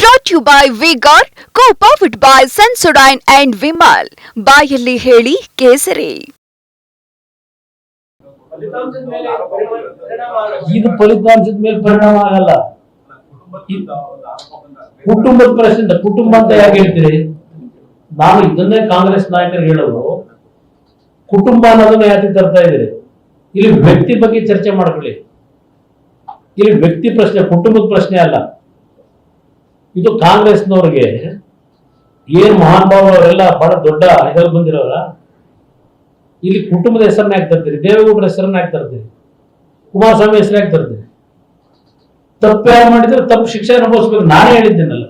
Brought you by ವಿಗಾರ್ ಕೋ by Sensodyne and Vimal ಬಾಯಲ್ಲಿ ಹೇಳಿ ಕೇಸರಿ. ಇದು ಫಲಿತಾಂಶದ ಮೇಲೆ ಪರಿಣಾಮ ಆಗಲ್ಲ. ಕುಟುಂಬದ ಪ್ರಶ್ನೆ, ಕುಟುಂಬ ಅಂತ ಯಾಕೆ ಹೇಳ್ತೀರಿ? ನಾನು ಇದನ್ನೇ ಕಾಂಗ್ರೆಸ್ ನಾಯಕರು ಹೇಳೋದು. ಕುಟುಂಬ ಅನ್ನೋದನ್ನ ಯಾಕೆ ತರ್ತಾ ಇದ್ದೀರಿ? ಇಲ್ಲಿ ವ್ಯಕ್ತಿ ಬಗ್ಗೆ ಚರ್ಚೆ ಮಾಡ್ಕೊಳ್ಳಿ. ಇಲ್ಲಿ ವ್ಯಕ್ತಿ ಪ್ರಶ್ನೆ, ಕುಟುಂಬದ ಪ್ರಶ್ನೆ ಅಲ್ಲ. ಇದು ಕಾಂಗ್ರೆಸ್ನವ್ರಿಗೆ ಏನ್ ಮಹಾನ್ ಅವರೆಲ್ಲ ಬಹಳ ದೊಡ್ಡ ಇದ್ರಲ್ಲಿ ಬಂದಿರೋರ? ಇಲ್ಲಿ ಕುಟುಂಬದ ಹೆಸರನ್ನ ಯಾಕೆ ತರ್ತೀರಿ? ದೇವೇಗೌಡರ ಹೆಸರನ್ನ ಯಾಕೆ ತರ್ತೀರಿ? ಕುಮಾರಸ್ವಾಮಿ ಹೆಸರು ಯಾಕೆ ತರ್ತೀರಿ? ತಪ್ಪು ಯಾರು ಮಾಡಿದ್ರೆ ತಪ್ಪು ಶಿಕ್ಷೆ ಅನುಭವಿಸ್ಬೇಕು. ನಾನೇ ಹೇಳಿದ್ದೇನಲ್ಲ.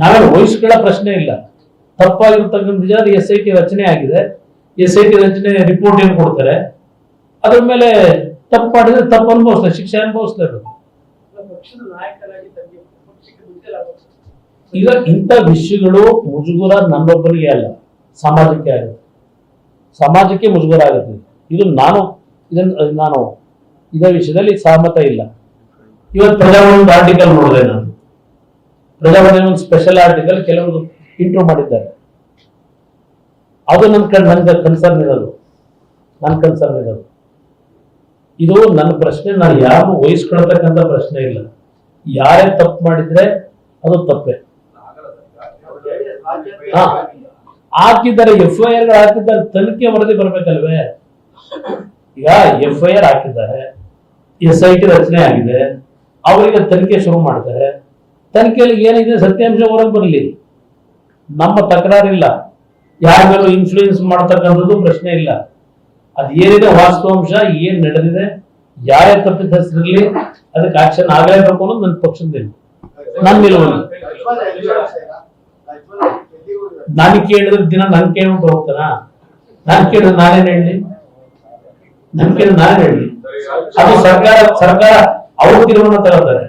ನಾವೇ ವಹಿಸ್ಕೊಳ್ಳೋ ಪ್ರಶ್ನೆ ಇಲ್ಲ. ತಪ್ಪಾಗಿರ್ತಕ್ಕಂಥ ಎಸ್ ಐ ಟಿ ರಚನೆ ಆಗಿದೆ. ಎಸ್ ಐ ಟಿ ರಚನೆ ರಿಪೋರ್ಟ್ ಏನು ಕೊಡ್ತಾರೆ? ಅದ್ರ ಮೇಲೆ ತಪ್ಪು ಮಾಡಿದ್ರೆ ತಪ್ಪು ಅನುಭವಿಸ್ತಾರೆ, ಶಿಕ್ಷೆ ಅನುಭವಿಸ್ಲೇಬೇಕು ಈಗ ಇಂಥ ವಿಷಯಗಳು ಮುಜುಗುರ ನನ್ನೊಬ್ಬನಿಗೆ ಅಲ್ಲ, ಸಮಾಜಕ್ಕೆ ಆಗುತ್ತೆ ಸಮಾಜಕ್ಕೆ ಮುಜುಗುರ ಆಗುತ್ತೆ ಇದು ನಾನು ಇದನ್ನು ನಾನು, ಇದೇ ವಿಷಯದಲ್ಲಿ ಸಹಮತ ಇಲ್ಲ. ಇವತ್ತು ಪ್ರಜಾವಾಣಿ ಆರ್ಟಿಕಲ್ ನೋಡಿದೆ ನಾನು. ಪ್ರಜಾವಾಣಿ ಒಂದು ಸ್ಪೆಷಲ್ ಆರ್ಟಿಕಲ್ ಕೆಲವರು ಇಂಟ್ರೋ ಮಾಡಿದ್ದಾರೆ. ಅದು ನನ್ನ ಕಣ್, ನನ್ನ ಕನ್ಸರ್ನ್ ಇರೋದು. ನನ್ನ ಕನ್ಸರ್ನ್ ಇರೋದು. ಇದು ನನ್ನ ಪ್ರಶ್ನೆ, ನಾನು ಯಾರು ವಹಿಸ್ಕೊಳ್ತಕ್ಕಂಥ ಪ್ರಶ್ನೆ ಇಲ್ಲ. ಯಾರೇ ತಪ್ಪು ಮಾಡಿದ್ರೆ ಅದು ತಪ್ಪೇ. ಹಾ. ಹಾಕಿದ್ದಾರೆ ಎಫ್ ಐ ಆರ್ ಹಾಕಿದ್ದಾರೆ ತನಿಖೆ ವರದಿ ಬರ್ಬೇಕಲ್ವೇ? ಈಗ ಎಫ್ ಐ ಆರ್ ಹಾಕಿದ್ದಾರೆ ಎಸ್ ಐ ಟಿ ರಚನೆ ಆಗಿದೆ ಅವರಿಗೆ ತನಿಖೆ ಶುರು ಮಾಡ್ತಾರೆ. ತನಿಖೆಯಲ್ಲಿ ಏನಿದೆ ಸತ್ಯಾಂಶ ಹೊರಗೆ ಬರಲಿ. ನಮ್ಮ ತಕರಾರಿಲ್ಲ. ಯಾರ ಮೇಲೂ ಇನ್ಫ್ಲೂಯೆನ್ಸ್ ಮಾಡ್ತಕ್ಕಂಥದ್ದು ಪ್ರಶ್ನೆ ಇಲ್ಲ. ಅದೇನಿದೆ ವಾಸ್ತವಾಂಶ ಏನ್ ನಡೆದಿದೆ? ಯಾರೇ ತಪ್ಪಿತಸ್ಥರಿರ್ಲಿ ಅದಕ್ಕೆ ಆಕ್ಷನ್ ಆಗಲೇಬೇಕು ಅನ್ನೋದು ನನ್ನ ಪಕ್ಷದ ನನ್ ನನ್ನ ನಿಲುವಲ್ಲಿ ನಾನು ಕೇಳಿದ್ರೆ ದಿನ ನನ್ ಕೇಳ್ಬಿಟ್ಟು ಹೋಗ್ತಾನ ನಾನು ಕೇಳಿದ್ರೆ ನಾನೇನ್ ಹೇಳಿ ನನ್ ಕೇಳಿದ್ರೆ ನಾನ್ ಹೇಳಿ ಅದು ಸರ್ಕಾರ ಸರ್ಕಾರ ಅವ್ರ ತೀರ್ಮಾನ ತಗೋತಾರೆ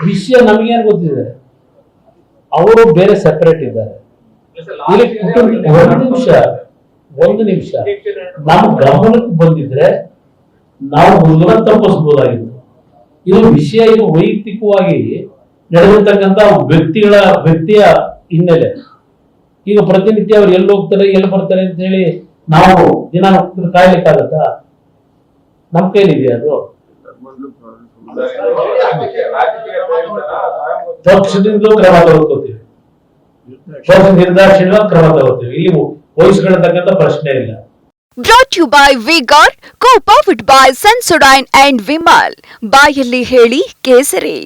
ವಿಷಯ ನಮ್ಗೇನ್ ಗೊತ್ತಿದೆ? ಅವರು ಬೇರೆ ಸೆಪರೇಟ್ ಇದ್ದಾರೆ. ಒಂದು ನಿಮಿಷ ಒಂದು ನಿಮಿಷ. ನಮ್ಮ ಗಮನಕ್ಕೆ ಬಂದಿದ್ರೆ ನಾವು ಮುಂದಿನ ತಪ್ಪಿಸಬಹುದಾಗಿತ್ತು ಇದು ವಿಷಯ ಇದು ವೈಯಕ್ತಿಕವಾಗಿ ನಡೆದಿರ್ತಕ್ಕಂಥ ವ್ಯಕ್ತಿಗಳ, ವ್ಯಕ್ತಿಯ ಹಿನ್ನೆಲೆ. ಈಗ ಪ್ರತಿನಿತ್ಯ ಅವ್ರು ಎಲ್ಲಿ ಹೋಗ್ತಾರೆ, ಎಲ್ಲಿ ಬರ್ತಾರೆ ಅಂತ ಹೇಳಿ ನಾವು ದಿನ ಕಾಯ್ಲಿಕ್ಕಾಗತ್ತಾ ನಮ್ ಕೈಲಿದೆ ಅದು? ಪಕ್ಷದಿಂದಲೂ ಕ್ರಮ ತಗೋತೀವಿ ಪಕ್ಷ ನಿರ್ದಾಕ್ಷಿಣ್ಯವಾಗಿ ಕ್ರಮ ತಗೋತೀವಿ ಇಲ್ಲಿ ವಹಿಸ್ಕೊಳ್ತಕ್ಕಂಥ ಪ್ರಶ್ನೆ ಇಲ್ಲ. ಬ್ರಾಟ್ ಯು ಬೈ ವಿಗಾರ್ ಕೋ powered by Sensodyne and Vimal ಬಾಯಲ್ಲಿ ಹೇಳಿ ಕೇಸರಿ.